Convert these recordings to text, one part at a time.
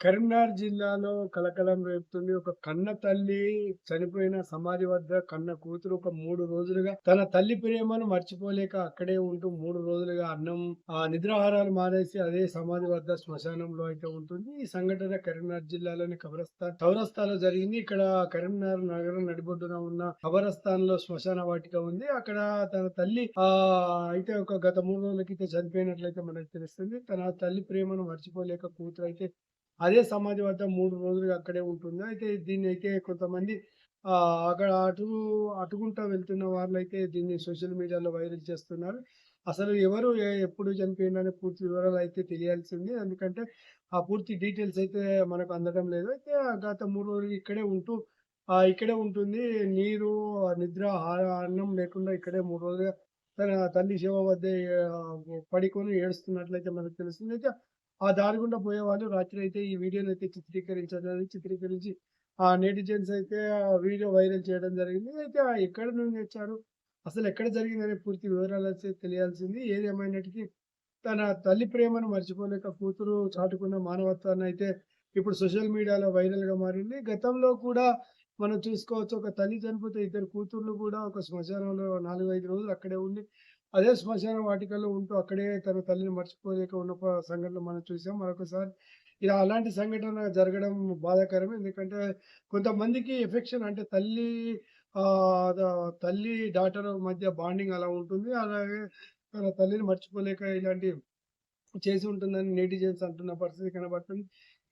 కరీంనగర్ జిల్లాలో కలకలం రేపుతుంది. ఒక కన్న తల్లి చనిపోయిన సమాధి వద్ద కన్న కూతురు ఒక మూడు రోజులుగా తన తల్లి ప్రేమను మర్చిపోలేక అక్కడే ఉంటూ మూడు రోజులుగా అన్నం ఆ నిద్రాహారాలు మానేసి అదే సమాధి వద్ద శ్మశానంలో అయితే ఉంటుంది. ఈ సంఘటన కరీంనగర్ జిల్లాలోని కబరస్థాన్ చౌరస్తాలో జరిగింది. ఇక్కడ కరీంనగర్ నగరం నడిబొడ్డున ఉన్న కబరస్థాన్‌లో శ్మశాన వాటిక ఉంది. అక్కడ తన తల్లి ఆ అయితే ఒక గత మూడు రోజుల క్రితం చనిపోయినట్లయితే మనకు తెలుస్తుంది. తన తల్లి ప్రేమను మర్చిపోలేక కూతురు అయితే అదే సమాధి వద్ద మూడు రోజులుగా అక్కడే ఉంటుంది. అయితే దీన్నయితే కొంతమంది అక్కడ అటు అటుకుంటా వెళ్తున్న వాళ్ళైతే దీన్ని సోషల్ మీడియాలో వైరల్ చేస్తున్నారు. అసలు ఎవరు ఎప్పుడు చనిపోయిందనే పూర్తి వివరాలు అయితే తెలియాల్సింది. ఎందుకంటే ఆ పూర్తి డీటెయిల్స్ అయితే మనకు అందడం లేదు. అయితే గత మూడు రోజులు ఇక్కడే ఉంటూ ఇక్కడే ఉంటుంది. నీరు, నిద్ర, అన్నం లేకుండా ఇక్కడే మూడు రోజులుగా తన తల్లి శివ వద్ద పడుకొని పడికొని ఏడుస్తున్నట్లయితే మనకు తెలుస్తుంది. అయితే ఆ దారి గుండా పోయేవాళ్ళు రాత్రి అయితే ఈ వీడియోనైతే చిత్రీకరించాలని చిత్రీకరించి ఆ నెటిజన్స్ అయితే ఆ వీడియో వైరల్ చేయడం జరిగింది. అయితే ఎక్కడ నుండి వచ్చారు అసలు ఎక్కడ జరిగిందనే పూర్తి వివరాలైతే తెలియాల్సింది. ఏది ఏమైనటికీ తన తల్లి ప్రేమను మర్చిపోలేక కూతురు చాటుకున్న మానవత్వాన్ని అయితే ఇప్పుడు సోషల్ మీడియాలో వైరల్‌గా మారింది. గతంలో కూడా మనం చూసుకోవచ్చు. ఒక తల్లి చనిపోతే ఇద్దరు కూతుర్లు కూడా ఒక శ్మశానంలో 4, 5 రోజులు అక్కడే ఉండి అదే శ్మశాన వాటికలో ఉంటూ అక్కడే తన తల్లిని మర్చిపోలేక ఉన్న సంఘటన సంఘటనలు మనం చూసాం. మరొకసారి ఇలా అలాంటి సంఘటన జరగడం బాధాకరమే. ఎందుకంటే కొంతమందికి ఎఫెక్షన్ అంటే తల్లి తల్లి, డాటర్ మధ్య బాండింగ్ అలా ఉంటుంది. అలాగే తన తల్లిని మర్చిపోలేక ఇలాంటి చేసి ఉంటుందని నెటిజన్స్ అంటున్న పరిస్థితి కనబడుతుంది.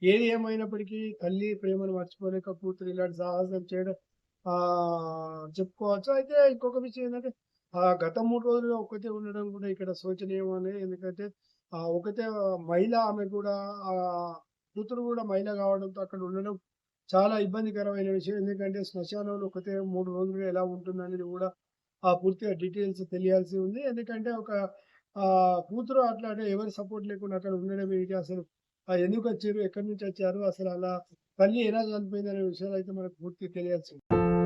ఏది ఏమైనప్పటికీ తల్లి ప్రేమను మర్చిపోలేక కూతురు ఇలాంటి సాహసం చేయడం చెప్పుకోవచ్చు. అయితే ఇంకొక విషయం ఏంటంటే ఆ గత మూడు రోజులు ఒకతే ఉండడం కూడా ఇక్కడ శోచనీయమనే ఎందుకంటే ఆ ఒకతే మహిళ ఆమె కూడా ఆ కూతురు కూడా మహిళ కావడంతో అక్కడ ఉండడం చాలా ఇబ్బందికరమైన విషయం. ఎందుకంటే శ్మశానంలో ఒకతే మూడు రోజులుగా ఎలా ఉంటుంది అనేది కూడా ఆ పూర్తిగా డీటెయిల్స్ తెలియాల్సి ఉంది. ఎందుకంటే ఒక కూతురు అట్లా అంటే ఎవరి సపోర్ట్ లేకుండా అక్కడ ఉండడం ఏంటి అసలు ఎందుకు వచ్చారు ఎక్కడి నుంచి వచ్చారు? అసలు అలా తల్లి ఎలా చనిపోయిందనే అయితే మనకు పూర్తిగా తెలియాల్సి ఉంది.